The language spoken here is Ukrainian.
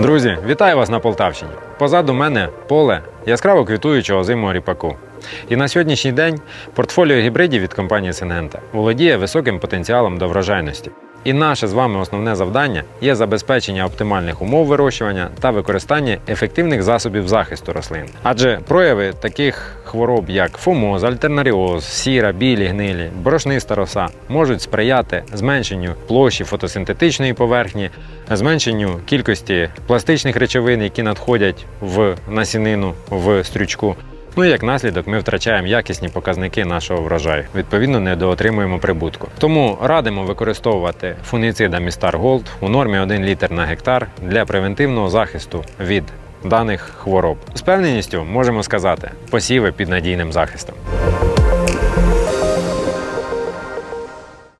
Друзі, вітаю вас на Полтавщині. Позаду мене поле яскраво квітуючого зимого ріпаку. І на сьогоднішній день портфоліо гібридів від компанії Сингента володіє високим потенціалом до врожайності. І наше з вами основне завдання є забезпечення оптимальних умов вирощування та використання ефективних засобів захисту рослин. Адже прояви таких хвороб, як фомоз, альтернаріоз, сіра, білі гнилі, борошниста роса, можуть сприяти зменшенню площі фотосинтетичної поверхні, зменшенню кількості пластичних речовин, які надходять в насінину в стрючку. Ну і як наслідок ми втрачаємо якісні показники нашого врожаю. Відповідно, недоотримуємо прибутку. Тому радимо використовувати фуніцида Амістар Голд у нормі 1 літр на гектар для превентивного захисту від даних хвороб. З певненістю можемо сказати посіви під надійним захистом.